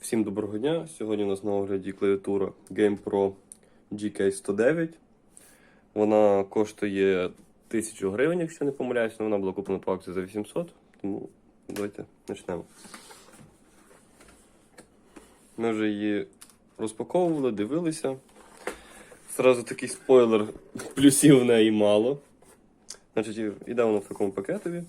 Всім доброго дня! Сьогодні у нас на огляді клавіатура GamePro GK109. Вона коштує 1000 гривень, якщо не помиляюсь, але вона була куплена по акції за 800. Тому давайте почнемо. Ми вже її розпаковували, дивилися. Зразу такий спойлер, плюсів в неї мало. Значить, іде вона в такому пакетові.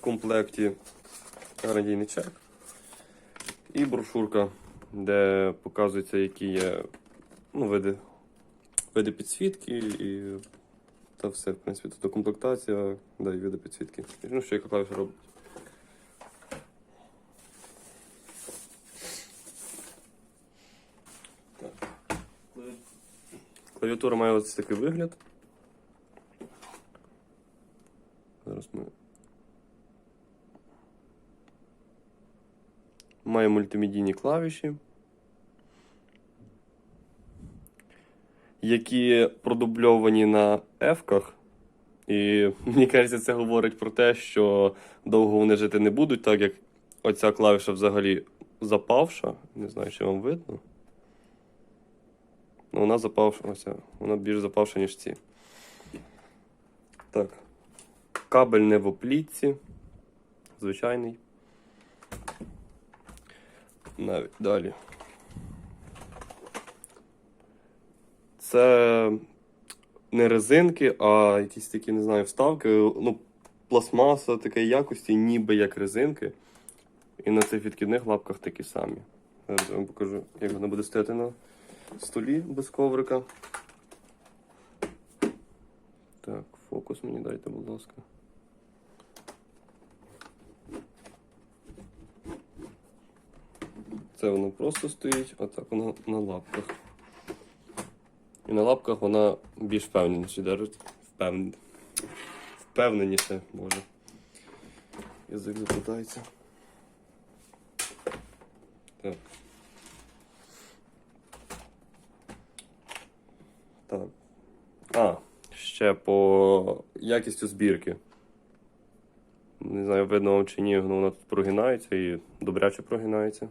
В комплекті гарантійний чек і брошурка, де показується, які є ну, види, види підсвітки і та все, в принципі, тут комплектація, да, і види підсвітки. Ну, що яка клавіша робить. Клавіатура має ось такий вигляд. Зараз ми. Має мультимедійні клавіші, які продубльовані на F-ках. І мені кажеться, це говорить про те, що довго вони жити не будуть, так як оця клавіша взагалі запавша. Не знаю, чи вам видно. Ну, вона запавша, оця, вона більш запавша, ніж ці. Так. Кабель не в оплітці. Звичайний. Навіть далі. Це не резинки, а якісь такі, не знаю, вставки. Ну, пластмаса такої якості, ніби як резинки. І на цих відкидних лапках такі самі. Зараз я вам покажу, як вона буде стояти на столі без коврика. Так, фокус мені дайте, будь ласка. Це воно просто стоїть, а так воно на лапках. І на лапках вона більш впевненіше, навіть впевненіше. Впевненіше, може. Язик запитається. Так. Так. А, ще по якістю збірки. Не знаю, видно вам чи ні, але вона тут прогинається і добряче прогинається.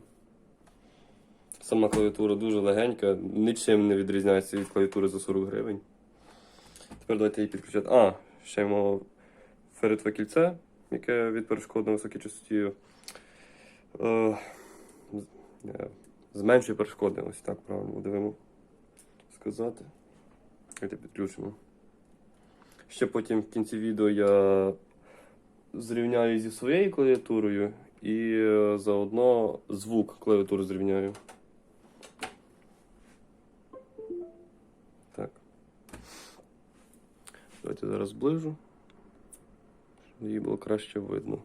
Сама клавіатура дуже легенька, нічим не відрізняється від клавіатури за 40 гривень. Тепер давайте її підключати. А, ще маємо ферритове кільце, яке від перешкод на високій частоті е, зменшує перешкоди. Ось так правильно будемо сказати. Давайте підключимо. Ще потім в кінці відео я зрівняю зі своєю клавіатурою і е, заодно звук клавіатури зрівняю. Давайте зараз зближу, щоб її було краще видно.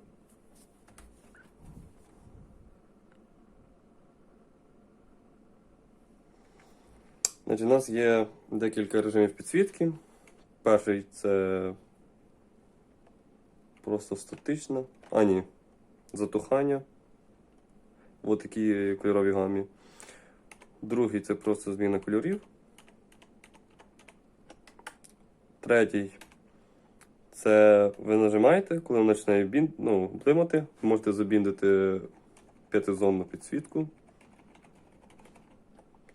Значить, у нас є декілька режимів підсвітки. Перший це просто статично. А, ні. Затухання. В такій кольоровій гамі. Другий це просто зміна кольорів. Третій. Це ви нажимаєте, коли він починає бін... ну, блимати, можете забіндити п'ятизонну підсвітку.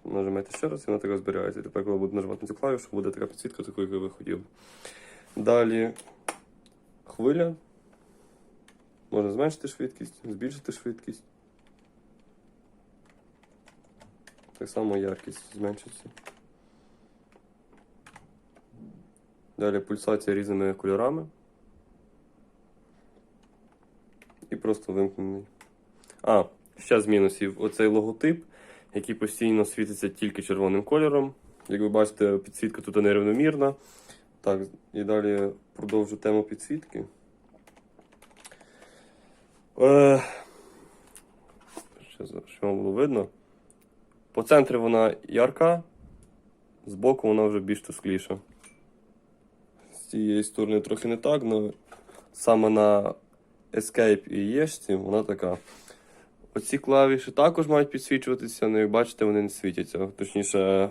Нажимаєте ще раз, і вона така зберігається. Тепер, коли будете нажимати на цю клавішу, буде така підсвітка, таку, яку ви хотіли. Далі хвиля. Можна зменшити швидкість, збільшити швидкість. Так само яркість зменшиться. Далі пульсація різними кольорами. І просто вимкнений. А, ще з мінусів. Оцей логотип, який постійно світиться тільки червоним кольором. Як ви бачите, підсвітка тут нерівномірна. Так, і далі продовжу тему підсвітки. Е, що, вам було видно? По центрі вона ярка, збоку вона вже більш тускліша. Цієї сторони трохи не так, але саме на Escape і Єшці вона така. Оці клавіші також мають підсвічуватися, але як бачите, вони не світяться. Точніше,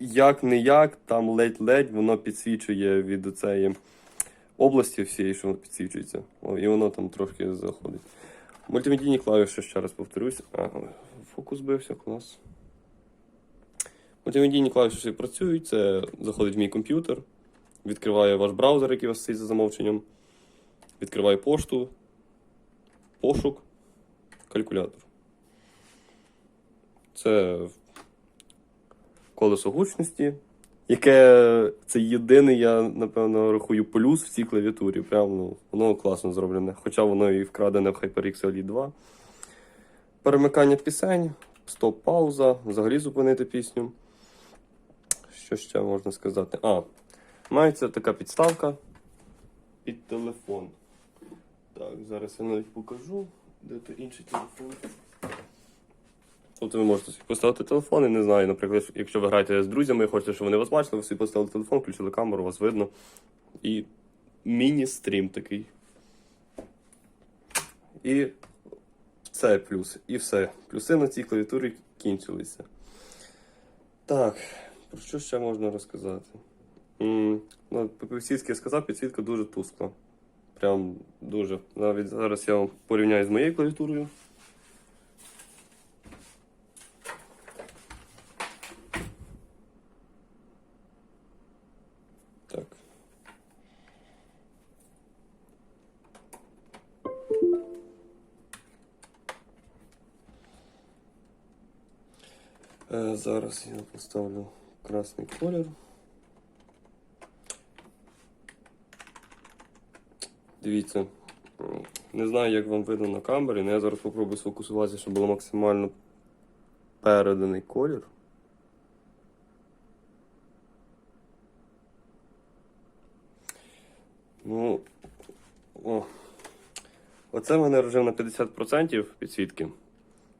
як не як, там ледь-ледь воно підсвічує від цієї області всієї, що воно підсвічується. О, і воно там трошки заходить. Мультимедійні клавіші, ще раз повторюсь. А, фокус бився, клас. Мультимедійні клавіші працюють, це заходить в мій комп'ютер, відкриває ваш браузер, який у вас стоїть за замовченням, відкриває пошту, пошук, калькулятор. Це колесо гучності, яке це єдиний, я напевно рахую плюс в цій клавіатурі. Прямо ну, воно класно зроблене. Хоча воно і вкрадене в HyperX Elite 2. Перемикання пісень, стоп-пауза, взагалі зупинити пісню. Що ще можна сказати? А, мається така підставка під телефон. Так, зараз я навіть покажу, де то інший телефон. Тобто ви можете собі поставити телефон і не знаю, наприклад, якщо ви граєте з друзями, і хочете, щоб вони вас бачили, ви собі поставили телефон, включили камеру, вас видно. І міні-стрім такий. І це плюс. І все. Плюси на цій клавіатурі кінчилися. Так, про що ще можна розказати? Ну, по-російськи сказав, підсвітка дуже тускла. Прям дуже. Навіть зараз я порівняю з моєю клавіатурою. Так. Е, зараз я поставлю красний колір. Дивіться, не знаю, як вам видно на камері, але я зараз спробую сфокусуватися, щоб було максимально переданий колір. Ну, о. Оце в мене режим на 50% підсвітки.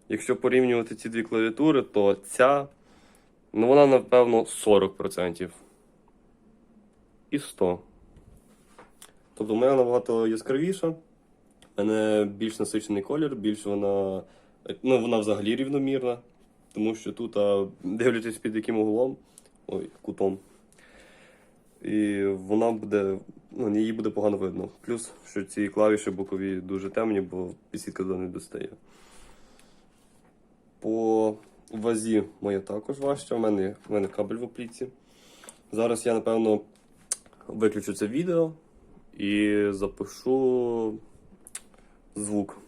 Якщо порівнювати ці дві клавіатури, то ця, ну вона, напевно, 40%. І 100. Тобто в мене набагато яскравіша, в мене більш насичений колір, більш вона. Ну, вона взагалі рівномірна. Тому що тут, а, дивлячись під яким углом, ой, кутом. І вона буде, ну, її буде погано видно. Плюс, що ці клавіші бокові дуже темні, бо підсвітка туди не достає. По вазі моя також важча. У мене, у мене кабель в оплітці. Зараз я, напевно, виключу це відео і запишу звук.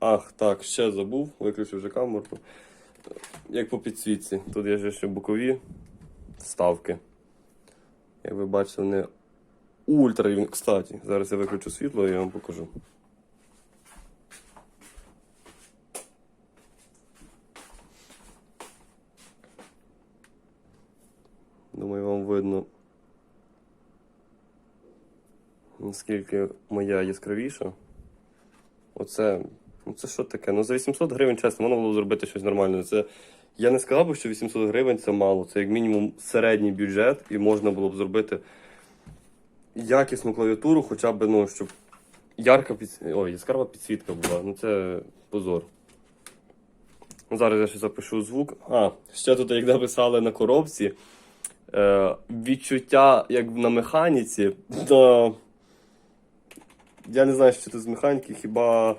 Ах, так, ще забув, виключив вже камеру. Як по підсвітці. Тут є ще бокові вставки. Як ви бачите, вони ультра рівні. Кстати, зараз я виключу світло і я вам покажу. Думаю, вам видно, наскільки моя яскравіша. Оце, ну це що таке? Ну за 800 гривень, чесно, можна було зробити щось нормальне. Це, я не сказав би, що 800 гривень це мало. Це як мінімум середній бюджет, і можна було б зробити якісну клавіатуру, хоча б, ну, щоб ярка під... Ой, яскрава підсвітка була. Ну це позор. Зараз я ще запишу звук. А, ще тут, як написали на коробці, е, відчуття як на механіці, то я не знаю, що це з механіки, хіба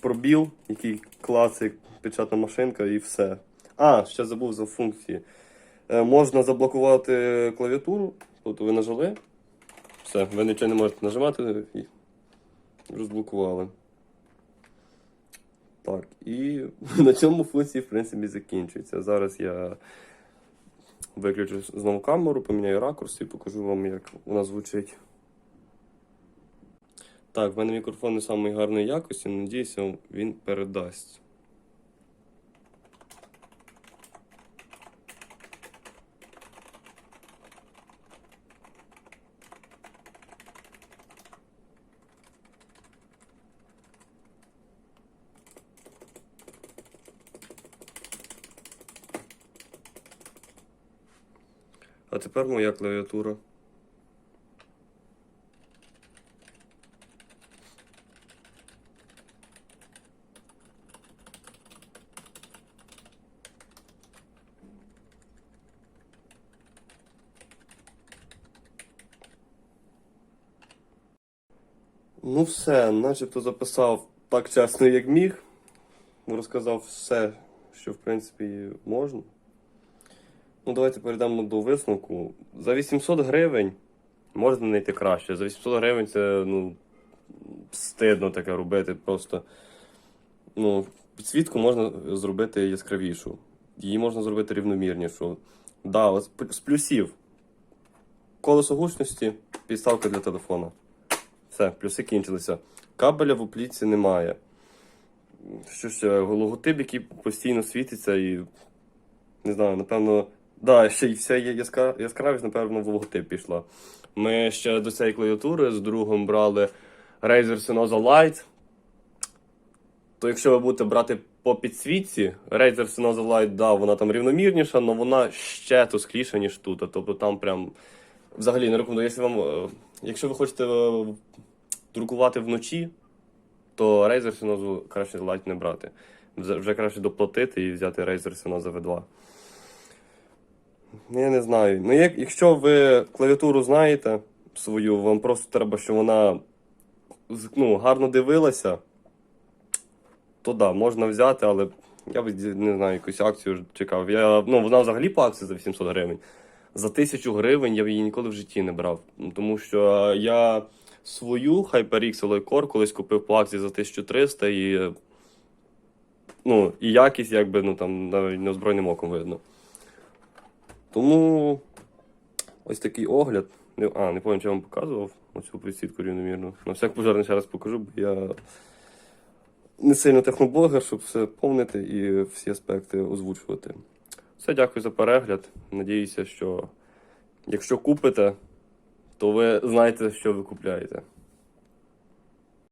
пробіл, який класик, печатна машинка і все. А, ще забув за функції. Е, можна заблокувати клавіатуру, тобто ви нажали. Все, ви нічого не можете нажимати і розблокували. Так, і на цьому функції, в принципі, закінчується. Зараз я виключу знову камеру, поміняю ракурс і покажу вам, як вона звучить. Так, в мене мікрофон не самої гарної якості, надіюся, він передасть. А тепер моя клавіатура. Ну все, начебто записав так чесно, як міг. Розказав все, що в принципі можна. Ну, давайте перейдемо до висновку. За 800 гривень можна знайти краще. За 800 гривень це ну, стидно таке робити. Просто ну, підсвітку можна зробити яскравішу. Її можна зробити рівномірнішу. Да, з плюсів. Колесо гучності, підставка для телефона. Все, плюси кінчилися. Кабеля в оплітці немає. Що ще? Логотип, який постійно світиться і. Не знаю, напевно. Да, ще й вся яскравість, напевно, в логотип пішла. Ми ще до цієї клавіатури з другом брали Razer Senoza Lite. То якщо ви будете брати по підсвітці, Razer Senoza Lite, да, вона там рівномірніша, але вона ще тускліша, ніж тут. Тобто там прям взагалі не рекомендую. Якщо, вам, е, якщо ви хочете е, друкувати вночі, то Razer Senoza краще Lite не брати. Вже краще доплатити і взяти Razer Senoza V2. Ну, Я не знаю. Ну, як, якщо ви клавіатуру знаєте свою, вам просто треба, щоб вона ну, гарно дивилася, то да, можна взяти, але я б не знаю, якусь акцію чекав. Я, ну, вона взагалі по акції за 800 гривень. За 1000 гривень я її ніколи в житті не брав. Ну, Тому що я свою HyperX Alloy Core колись купив по за 1300 і. Ну, і якість, якби, ну там навіть неозброєним оком видно. Тому ось такий огляд. А, не пам'ятаю, чи я вам показував оцю підсвітку рівномірну. На всяк пожарний ще раз покажу, бо я не сильно техноблогер, щоб все повнити і всі аспекти озвучувати. Все, дякую за перегляд. Надіюся, що якщо купите, то ви знаєте, що ви купляєте.